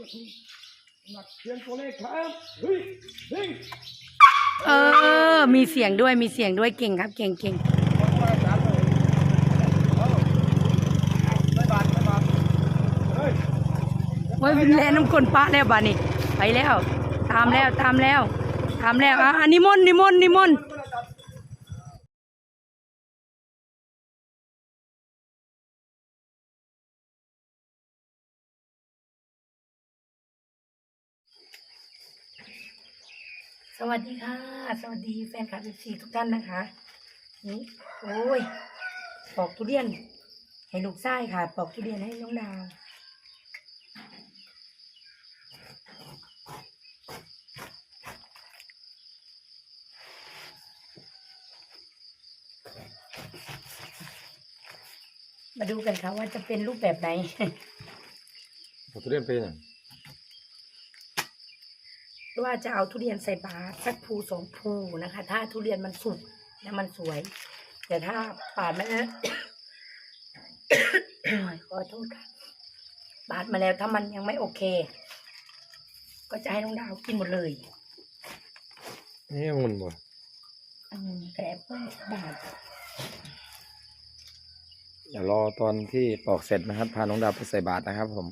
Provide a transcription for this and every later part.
หนักเพียงตัวเลขครับเฮ้ยเฮ้ยเออ มีเสียงด้วยมีเสียงด้วยเก่งครับเก่งเก่งม่บาดไม่บาดเฮ้ยโอ้ยแลน้ำคนปะแล้วบ้านี่ไปแล้ว ตามแล้วตามแล้ว ตามแล้วอะอะนิมนต์นิมนต์นิมนต์ สวัสดีค่ะ สวัสดีแฟนคลับซีทุกท่านนะคะ นี่ โอ้ย ปอกทุเรียน ให้ลูกไส้ค่ะ ปอกทุเรียนให้น้องดาวมาดูกันค่ะว่าจะเป็นรูปแบบไหน ผมเรียนเป็นยัง ว่าจะเอาทุเรียนใส่บาตรสักภูสองภูนะคะ ถ้าทุเรียนมันสุกแล้วมันสวย แต่ถ้าปาดมันขอโทษค่ะปาดมาแล้วถ้ามันยังไม่โอเค ก็จะให้น้องดาวกินหมดเลยนี่มันบ่อืมแกรบเปิ้ลบาทอย่ารอตอนที่ปอกเสร็จนะครับ พาน้องดาวไปใส่บาตรนะครับผม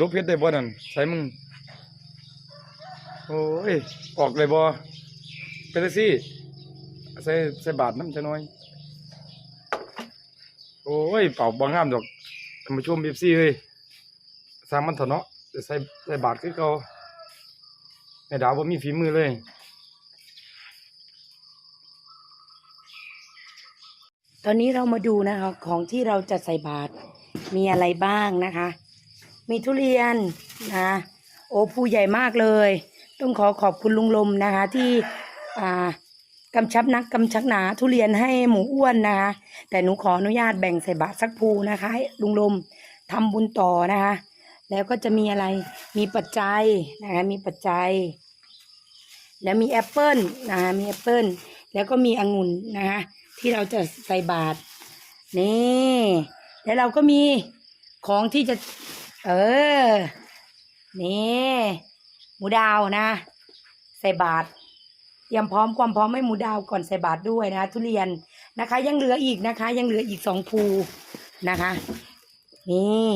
รุปเพชรได้บ่นั่นใส่มึง โอ้ย ออกเลยบ่เป็นจังซี่ใส่ใส่บาทน้ำจะน้อย โอ้ย เป่าบ่งามดอกท่านผู้ชมเอฟซีเฮ้ยสร้างมันเถอะเนาะจะใส่ใส่บาทคือเก่าแม่ดาวบ่มีฝีมือเลยตอนนี้เรามาดูนะคะ ของที่เราจะใส่บาตรมีอะไรบ้างนะคะ มีทุเรียนนะโอ้ภูใหญ่มากเลย ต้องขอขอบคุณลุงลมนะคะ ที่อ่ากำชับนักกำชักหนาทุเรียนให้หมูอ้วนนะคะ แต่หนูขออนุญาตแบ่งใส่บาตรสักภูนะคะให้ลุงลมทำบุญต่อนะคะ แล้วก็จะมีอะไรมีปัจจัยนะคะมีปัจจัย แล้วมีแอปเปิลนะคะมีแอปเปิลแล้วก็มีองุ่นนะคะที่เราจะใส่บาตรนี่แล้วเราก็มีของที่จะ เออ นี่หมูดาวนะ ใส่บาตรเตรียมพร้อมความพร้อมให้หมูดาวก่อนใส่บาตรด้วยนะคะทุเรียนนะคะ ยังเหลืออีกนะคะ ยังเหลืออีกสองภูนะคะ นี่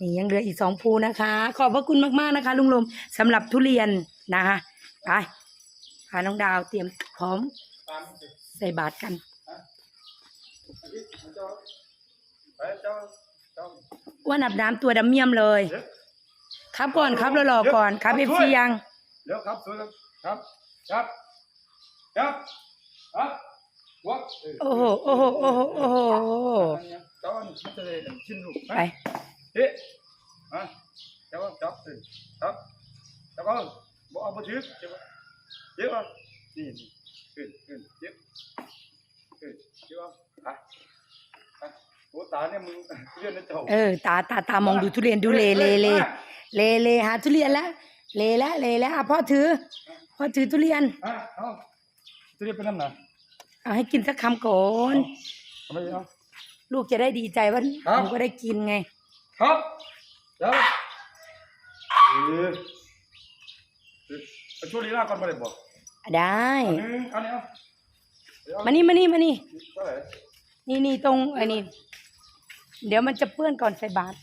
นี่ยังเหลืออีกสองภูนะคะ ขอบพระคุณมากๆนะคะ ลุงลมสำหรับทุเรียนนะคะไปพาน้องดาวเตรียมพร้อมใส่บาตรกัน ว่านับน้ำตัวดำเมี่ยมเลย ครับก่อนครับแล้วรอก่อนครับเอฟซียังเดี๋ยวครับสวยครับ ครับ ครับ ครับครับวัดโอ้โหโอ้โหโอ้โหโอ้โหจ้ามันจะได้ชิ้นลูกไปเฮ้ยฮะเจ้าจับสิครับเจ้าก็บอกเอาไปชื้อเจ้าเจ้านี่นี่ขึ้นขึ้นเจ็บขึ้นเจ้าไปไป โอ้ตาเนี่ยมึงเรียนนะเจ้าเออตาตาตามองดูทุเรียนดูเลเลเลเลเลหาทุเรียนแล้วเลแล้วเลแล้วอะพ่อถือพ่อถือทุเรียนอะเอาจะเรียนไปนั่นนะเอาให้กินสักคำก่อนทำไมเอาลูกจะได้ดีใจว่าครับหนูก็ได้กินไง ครับเดี๋ยวเออไปช่วยลีลาก่อนไปเลยบอกได้อันนี้อันนี้เอาเดี๋ยวมานี่มานี่มานี่เท่าไหร่นี่นี่ตรงไอ้นี่ เดี๋ยวมันจะเปื้อนก่อนใส่บาตร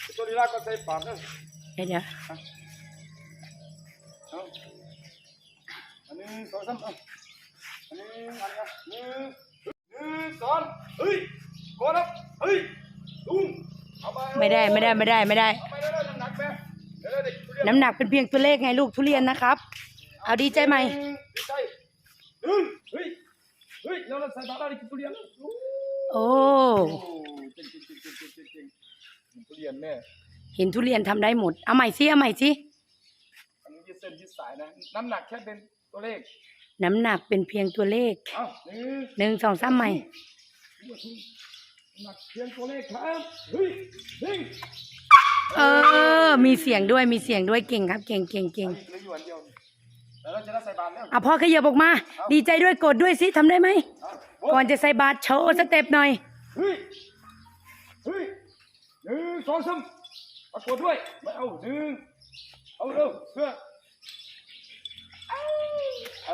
ไปช่วยลีลาก่อนใส่ปากนะเดี๋ยวเดี๋ยวเอาอันนี้สองสามเอาอันนี้อันนี้หนึ่งหนึ่งสองเฮ้ยกดครับเฮ้ยลุงเอาไปไม่ได้ไม่ได้ไม่ได้ไม่ได้ เอาไปเลยน้ำหนักแม่เดี๋ยวเด็กทุเรียนน้ำหนักเป็นเพียงตัวเลขไงลูกทุเรียนนะครับ เอาดีใจไหมดีใจหนึ่งเฮ้ย เฮ้ยเราใส่บาตรได้กินทุเรียนแล้วโอ้โอ้เก่งเก่งเก่งเก่งเก่งเก่งเก่งทุเรียนแม่เห็นทุเรียนทำได้หมด เอาใหม่สิเอาใหม่สิอันนี้ยืดเส้นยืดสายนะ น้ำหนักแค่เป็นตัวเลข น้ำหนักเป็นเพียงตัวเลขเอ้าหนึ่งหนึ่งสองสามใหม่น้ำหนักเพียงตัวเลขครับเฮ้ยเฮ้ยเออ มีเสียงด้วย มีเสียงด้วย เก่งครับ เก่งเก่งเก่ง ดียวแล้วเราจะได้ใส่บาตรแล้วอะพ่อขยับออกมา ดีใจด้วยกดด้วยสิทำได้ไหมเอาบก่อนจะใส่บาตรโชว์สเต็ปหน่อย เฮ้ยเฮ้ยหนึ่งสองสามปรากฏด้วยไม่เอาหนึ่งเอาเร็วเพื่อเอาเอ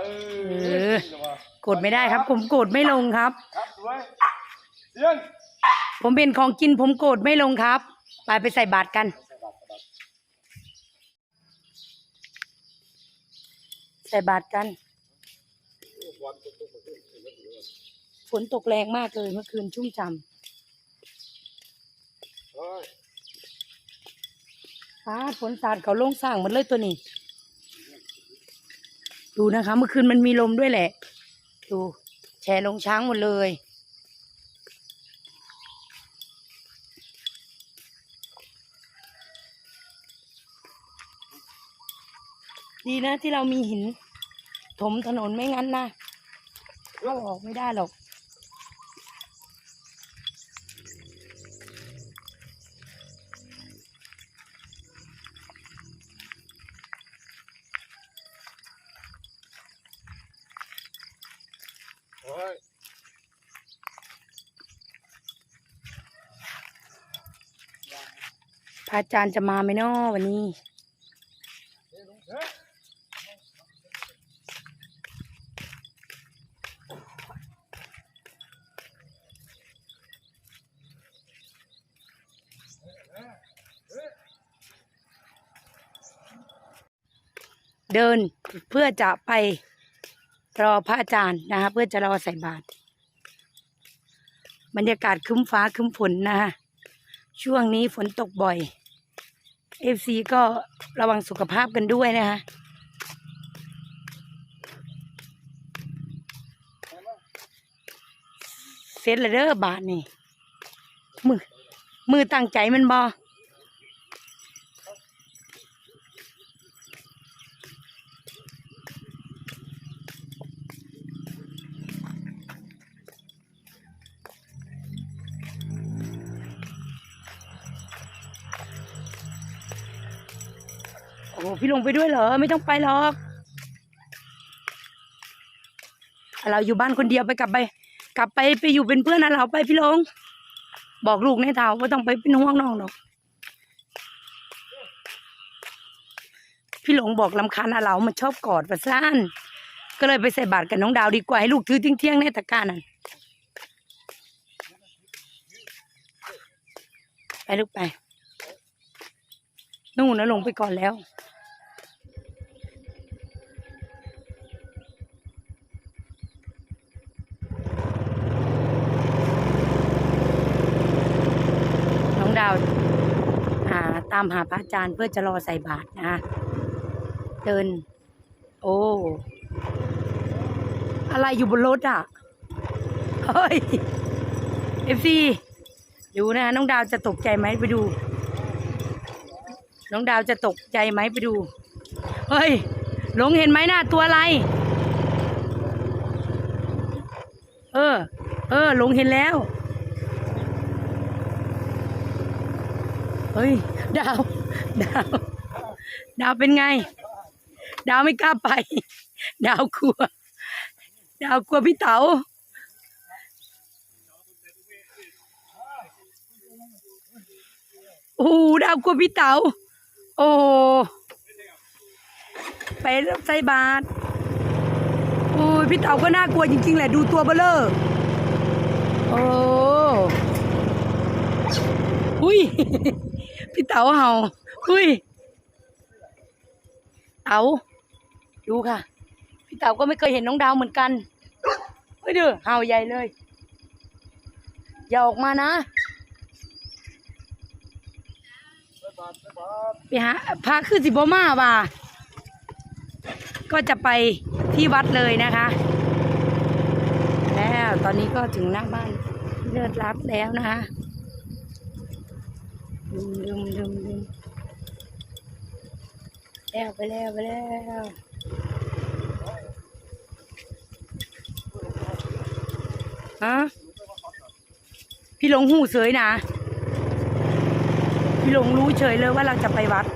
เออ อกดไม่ได้ครับ ผมกดไม่ลงครับ ครับสวยเสียงผมเป็นของกินผมกดไม่ลงครับ ไปไปใส่บาตรกัน ใส่บาตรกัน ฝนตกแรงมากเลยเมื่อคืนชุ่มฉ่เฮ้ยำฟ้าดฝนสาดเขาลงสร้างหมดเลยตัวนี้ ดูนะคะ เมื่อคืนมันมีลมด้วยแหละ ดู แชร์ลงช้างหมดเลย ดีนะที่เรามีหิน ถมถนนไม่งั้นนะเข้าออกไม่ได้หรอกเฮ้ยพระอาจารย์จะมาไหมเนาะวันนี้ เดินเพื่อจะไปรอพระอาจารย์นะคะเพื่อจะรอใส่บาตรบรรยากาศคึ้มฟ้าคึ้มฝนนะคะช่วงนี้ฝนตกบ่อยเอฟซีก็ระวังสุขภาพกันด้วยนะคะเสร็จแล้วเด้อบาทนี่มือมือตั้งใจมันบอ อ้พี่ลงไปด้วยเหรอ ไม่ต้องไปหรอก เราอยู่บ้านคนเดียวไปกลับไป กลับไปไปอยู่เป็นเพื่อนนะเราไปพี่ลง บอกลูกในเท้าว่าต้องไปเป็นห่วงน้องหรอก พี่หลงบอกลำคาญอาเรามันชอบกอดประซ่านก็เลยไปใส่บาตรกับน้องดาวดีกว่าให้ลูกถือเที่ยงในตะกร้านั่นไปลูกไปนู่นนะลงไปก่อนแล้ว น้องดาวหา ตามหาพระอาจารย์เพื่อจะรอใส่บาตรนะคะเดิน โอ้ อะไรอยู่บนรถอะ เฮ้ยเอฟซีดูนะน้องดาวจะตกใจไหมไปดู น้องดาวจะตกใจไหมไปดู เฮ้ยหลงเห็นไหมหน้าตัวอะไร เออ เออหลงเห็นแล้ว เฮ้ย ดาว ดาว ดาวเป็นไง ดาวไม่กล้าไป ดาวกลัว ดาวกลัวพี่เต๋าโอ้ดาวกลัวพี่เต๋าโอ้ไปใส่บาตรโอ้ยพี่เต๋าก็น่ากลัวจริงๆแหละดูตัวเบลเลอร์โอ้อุ้ย พี่เต๋าเห่าอุ้ยเต๋าดูค่ะ พี่เต๋าก็ไม่เคยเห็นน้องดาวเหมือนกันเฮ้ยเด้อเห่าใหญ่เลย อย่าออกมานะ ไปหาพระคือสิบมาว่าก็จะไปที่วัดเลยนะคะ แล้วตอนนี้ก็ถึงหน้าบ้านเลิศรัดแล้วนะคะ ดึงดึงดึงดึงแล้วไปแล้วไปแล้วฮะพี่หลงหูเฉยนะ พี่หลงรู้เฉยเลยว่าเราจะไปวัด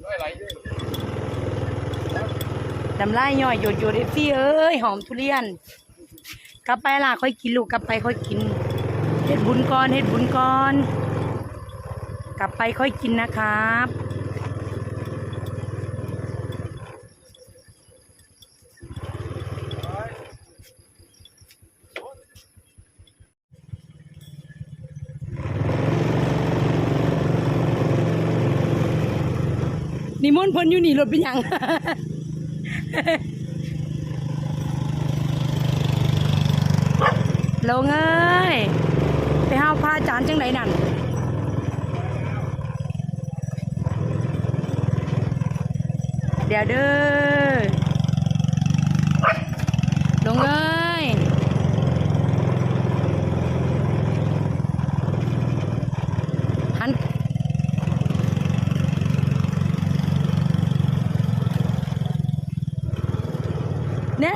ไหลไหลเย น้ำลายย่อยโยดโยดเอฟซี่เอ้ยหอมทุเรียน กลับไปล่ะค่อยกินลูกกลับไปค่อยกินเฮ็ดบุญก่อนเฮ็ดบุญก่อน กลับไปค่อยกินนะครับนิมนต์เพิ่นอยู่นี่รถเป็นยัง ลงเอ้ย ไปห้าวพระอาจารย์จังไหนนั่นเดี๋ยวเด้อลงเอ้ย หัน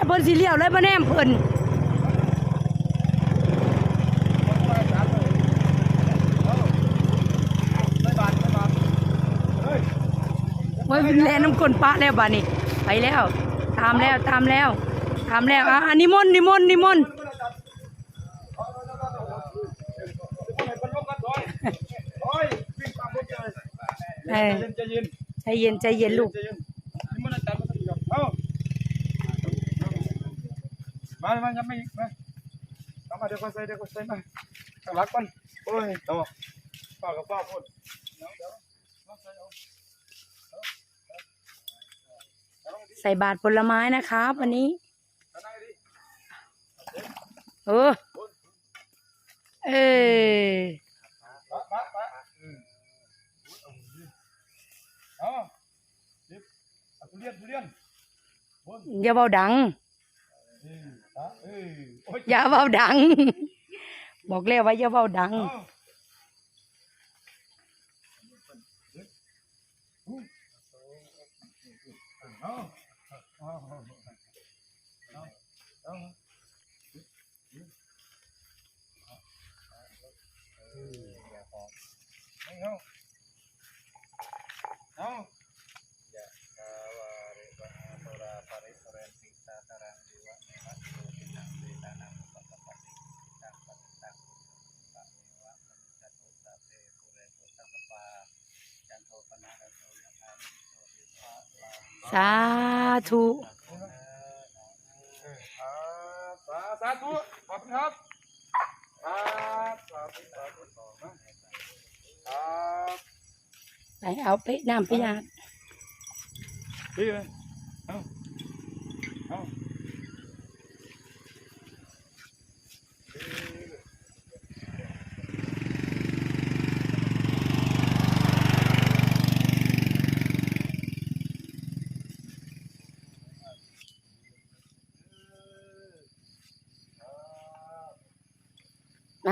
เนี่ยเพิ่นสิเลี้ยวเลยบ่แนมเพิ่นไม่บาดไม่บาดเฮ้ยไว้เป็นแลน้ำคนปะแล้วบ้านี้ไปแล้ว ตามแล้วตามแล้วตามแล้วอะอันนิมนต์นิมนต์นิมนต์เออใจเย็นใจเย็นใจเย็นลูก ใจเย็นนี่มันอาจารย์มันต้องเอา มามายังไม่มาเอามาเดี๋ยวก็ใส่เดี๋ยวก็ใส่มาข้างหลังก่อนโอ้ยต่อป้ากับป้าพูดเดี๋ยวเดี๋ยวเอาใส่เอาใส่บาตรผลไม้นะครับ วันนี้ เอานั่งให้ดีเออเออมามามาอืมเอาดิบเอาทุเรียนทุเรียนบนอย่าเบาดังเออ อะเออโอ้ยอย่าเบาดัง บอกแล้วว่าอย่าเบาดังเอาเอาเอาเอาเอา เอาเอา สาธุสาสาธุขอบคุณครับครับสาธุสาธุครับไปเอาไปน้ำไปยาพี่เลยเอาเอา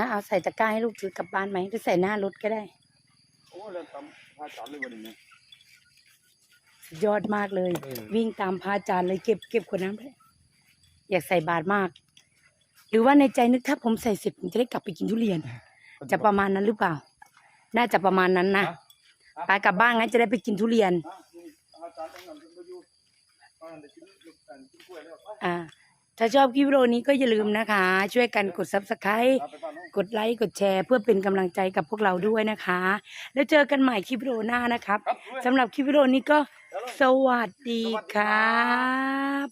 เอาใส่ตะกร้าให้ลูกถือกลับบ้านไหมหรือใส่หน้ารถก็ได้ โอ้เล่นตำพาจานเลยวันนี้สุดยอดมากเลย เออ วิ่งตามพระอาจารย์เลยเก็บเก็บขวดน้ำเลยอยากใส่บาตรมาก หรือว่าในใจนึกถ้าผมใส่เสร็จผมจะได้กลับไปกินทุเรียน จะประมาณนั้นหรือเปล่า น่าจะประมาณนั้นนะไปกลับบ้านงั้นจะได้ไปกินทุเรียนอะนี่อาจารย์ต้องนำขึ้นไปอยู่ตอนนั้นได้กินลูกกันกินกล้วยแล้วไปอ่า ถ้าชอบคลิปวิดีโอนี้ก็อย่าลืมนะคะ ช่วยกันกด subscribe เอาไปบ้านน้องกดไลค์ กดแชร์ เพื่อเป็นกำลังใจกับพวกเราด้วยนะคะ แล้วเจอกันใหม่คลิปวิดีโอหน้านะครับสำหรับคลิปวิดีโอนี้ก็สวัสดีครับ